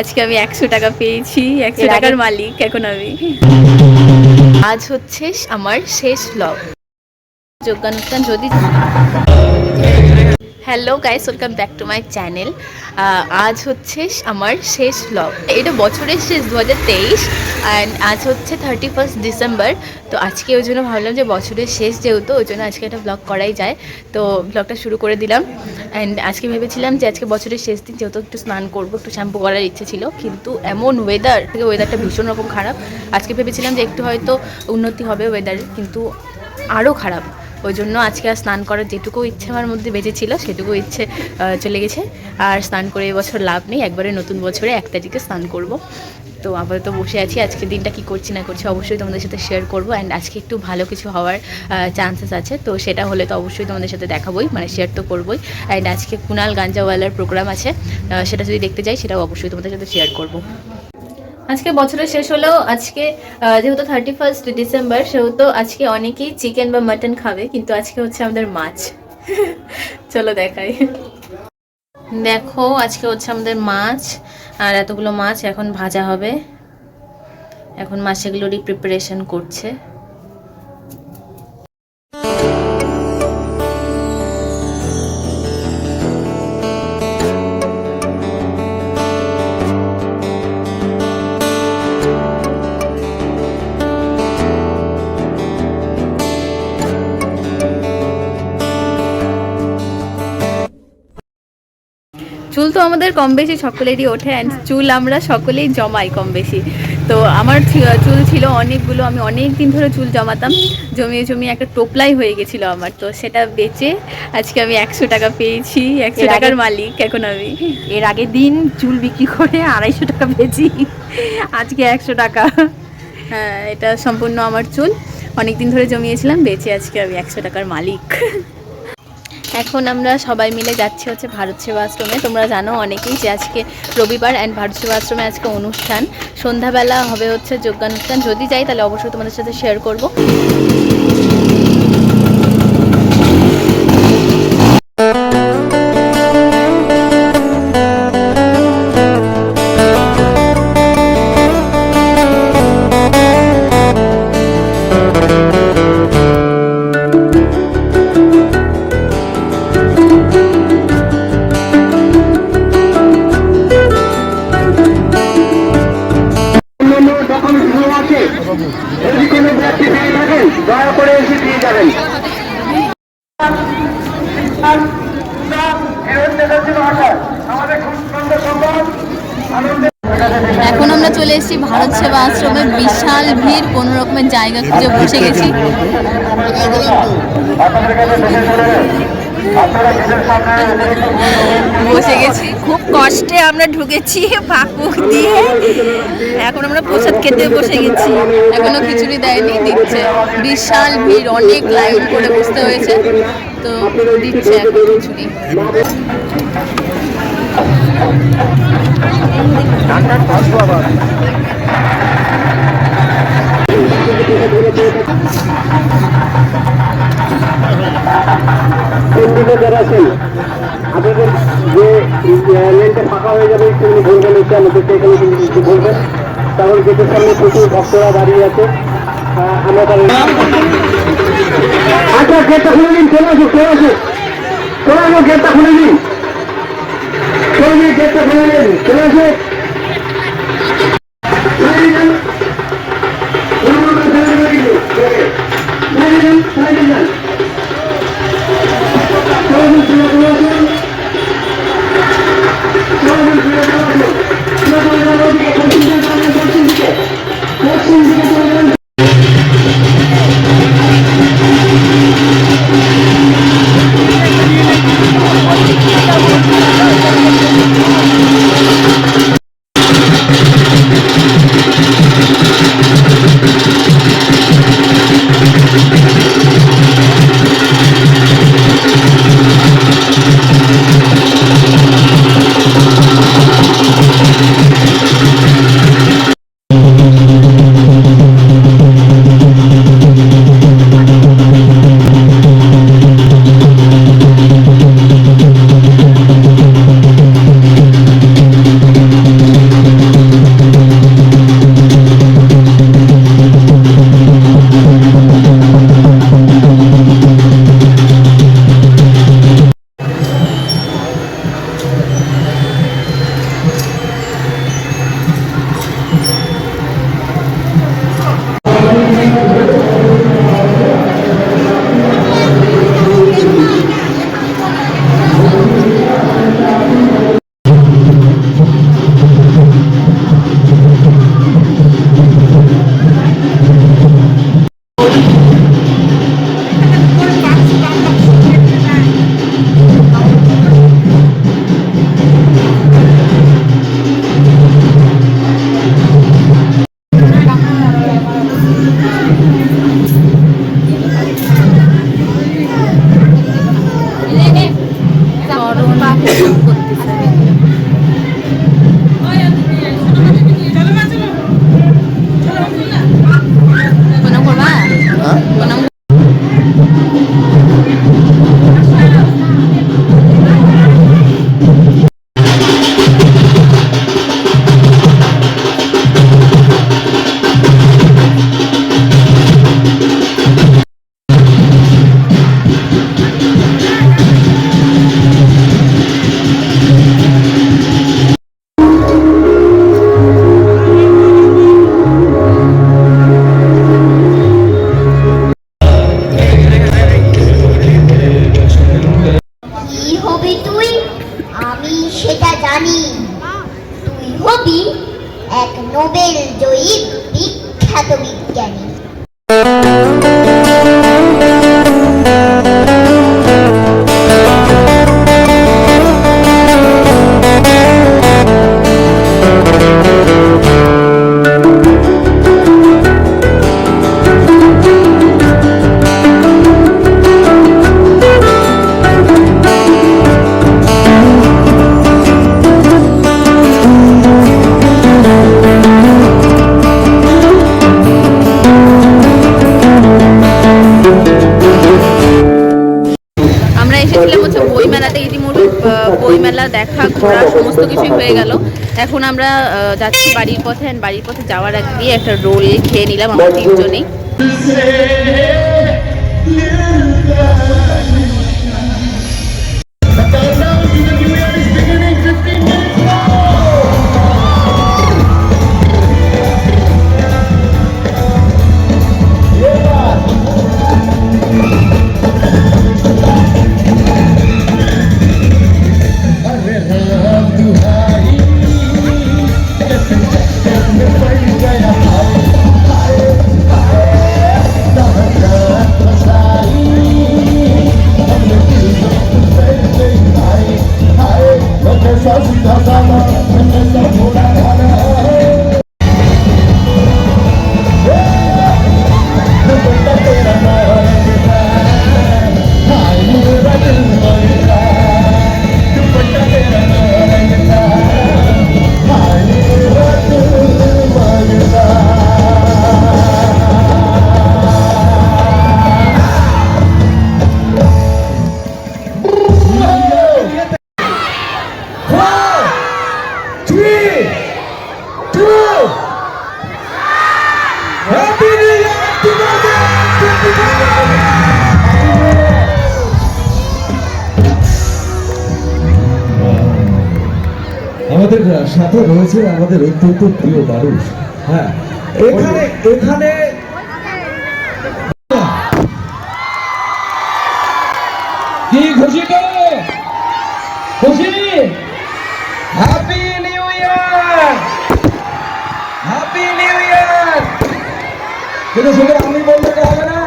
আজকে আমি একশো টাকা পেয়েছি একশো টাকার মালিক এখন আমি। আজ হচ্ছে আমার শেষ ব্লগ যোগ্যানুষ্ঠান যদি hello guys welcome back to my channel আজ হচ্ছে আমার শেষ ব্লগ এটা বছরের শেষ দু হাজার তেইশ। অ্যান্ড আজ হচ্ছে থার্টি ফার্স্ট ডিসেম্বর তো আজকে ওই জন্য ভাবলাম যে বছরের শেষ যেহেতু, ওই জন্য আজকে একটা ব্লগ করাই যায়। তো ব্লগটা শুরু করে দিলাম। অ্যান্ড আজকে ভেবেছিলাম যে আজকে বছরের শেষ দিন, যেহেতু একটু স্নান করব, একটু শ্যাম্পু করার ইচ্ছে ছিল। কিন্তু এমন ওয়েদার থেকে ওয়েদারটা ভীষণ রকম খারাপ। আজকে ভেবেছিলাম যে একটু হয়তো উন্নতি হবে ওয়েদার কিন্তু আরও খারাপ। ওই জন্য আজকে আর স্নান করার যেটুকু ইচ্ছে আমার মধ্যে বেঁচেছিল সেটুকু ইচ্ছে চলে গেছে। আর স্নান করে এবছর লাভ নেই, একবারে নতুন বছরে এক তারিখে স্নান করব। তো আপাতত বসে আছি। আজকে দিনটা কি করছি না করছি অবশ্যই তোমাদের সাথে শেয়ার করব। অ্যান্ড আজকে একটু ভালো কিছু হওয়ার চান্সেস আছে। তো সেটা হলে তো অবশ্যই তোমাদের সাথে দেখাবোই মানে শেয়ার তো করবোই। অ্যান্ড আজকে কুনাল গাঞ্জাওয়ালার প্রোগ্রাম আছে। সেটা যদি দেখতে যাই, সেটাও অবশ্যই তোমাদের সাথে শেয়ার করব। আজকে বছরের শেষ হলেও আজকে যেহেতু থার্টি ফার্স্ট ডিসেম্বর সেহেতু আজকে অনেকেই চিকেন বা মাটন খাবে, কিন্তু আজকে হচ্ছে আমাদের মাছ। চলো দেখাই। দেখো, আজকে হচ্ছে আমাদের মাছ। আর এতগুলো মাছ এখন ভাজা হবে। এখন মাছ সেগুলোরই প্রিপারেশন করছে। চুল তো আমাদের কম বেশি সকলেরই ওঠে অ্যান্ড চুল আমরা সকলেই জমাই কম বেশি। তো আমার চুল ছিল অনেকগুলো আমি অনেক দিন ধরে চুল জমাতাম। জমিয়ে জমিয়ে একটা টোপলাই হয়ে গেছিল আমার। তো সেটা বেচে আজকে আমি একশো টাকা পেয়েছি। একশো টাকার মালিক এখন আমি। এর আগের দিন চুল বিক্রি করে আড়াইশো টাকা পেয়েছি। আজকে একশো টাকা। হ্যাঁ এটা সম্পূর্ণ আমার চুল। অনেক দিন ধরে জমিয়েছিলাম বেচে আজকে আমি একশো টাকার মালিক। এখন আমরা সবাই মিলে যাচ্ছি হচ্ছে ভারত সেবা আশ্রমে। তোমরা জানো অনেকেই যে আজকে রবিবার অ্যান্ড ভারত সেবা আশ্রমে আজকে অনুষ্ঠান। সন্ধ্যাবেলা হবে হচ্ছে যোগ্যানুষ্ঠান। যদি যাই তাহলে অবশ্যই তোমাদের সাথে শেয়ার করব। চলে এসেছি ভারত সেবা আশ্রমে বিশাল ভিড় কোনো রকমের জায়গা খুঁজে বসে গেছি। বসে গেছি খুব কষ্টে আমরা ঢুকেছি পাকুক দিয়ে। এখন আমরা প্রসাদ খেতে বসে গেছি। এখনও খিচুড়ি দেয়নি দিচ্ছে। বিশাল ভিড় অনেক লাইন করে বসতে হয়েছে তো দিচ্ছে এখন খিচুড়ি। যারা আপনাদের যে লেনটা ফাঁকা হয়ে যাবে একটুখানি বলবেন এসে আমাদেরকে এখানে কিন্তু একটু বলবেন। কারণ গেটের সামনে প্রচুর ভক্তরা দাঁড়িয়ে আছে আমরা তাদের আচ্ছা গেটটা খুলে দিন চলে আসুন চলে আসুন চলে আসুন গেটটা খুলে দিন চলে গেটটা খুলে দিন চলে আসুন খুলে দেখা, ঘোরা, সমস্ত কিছুই হয়ে গেল। এখন আমরা যাচ্ছি বাড়ির পথে বাড়ির পথে যাওয়ার আগে একটা রোল খেয়ে নিলাম, আমরা তিনজনেই। Só se dá আমাদের সাথে রয়েছে আমাদের অত্যন্ত প্রিয় মানুষ হ্যাঁ এখানে এখানে কি খুশি তো খুশি happy new year happy new year কিন্তু শুধু আমি বললে তো হবে না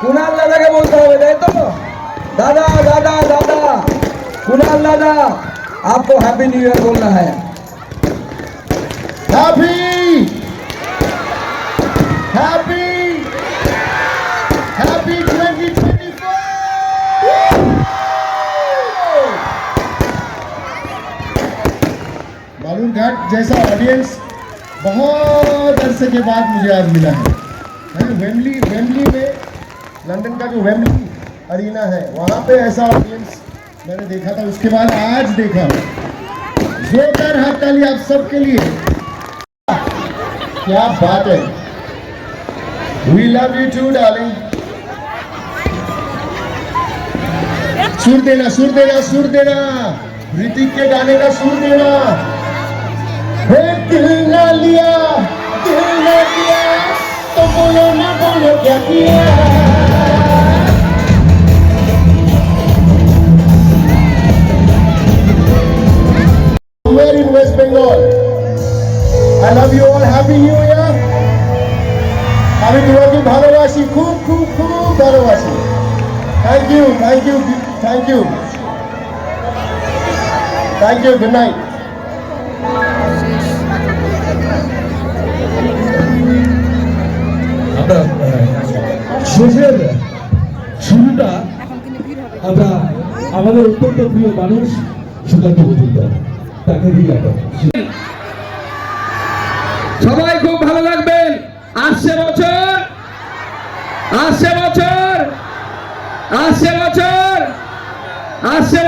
কুনাল দাদাকে বলতে হবে তাই তো দাদা দাদা দাদা कुणाल दादा आपको हैप्पी न्यू ईयर बोलना है Happy! Happy! Happy 2024! बालू घाट जैसा ऑडियंस बहुत अरसे के बाद मुझे आज मिला है वेम्बली वेम्बली में लंदन का जो वेमली अरीना है, वहाँ पे ऐसा ऑडियंस मैंने देखा था उसके बाद आज देखा जोरदार हाथ ताली आप सबके लिए क्या बात है? We love you too darling सुर देना सुर देना सुर देना। ऋतिक के गाने का सुर देना। दिल ना लिया, दिल ना तो बोलो ना बोलो क्या किया? I love you all. Happy New Year. আমি তোমাকে ভালোবাসি, খুব খুব খুব ভালোবাসি। Thank you thank you thank you thank you good night আমরা শুরুটা আমরা আমাদের অত্যন্ত প্রিয় মানুষ সুকান্ত মজুমদার তাকে দিয়ে সবাই খুব ভালো লাগবেন। আসছে বছর। আসছে বছর। আসছে বছর। আসছে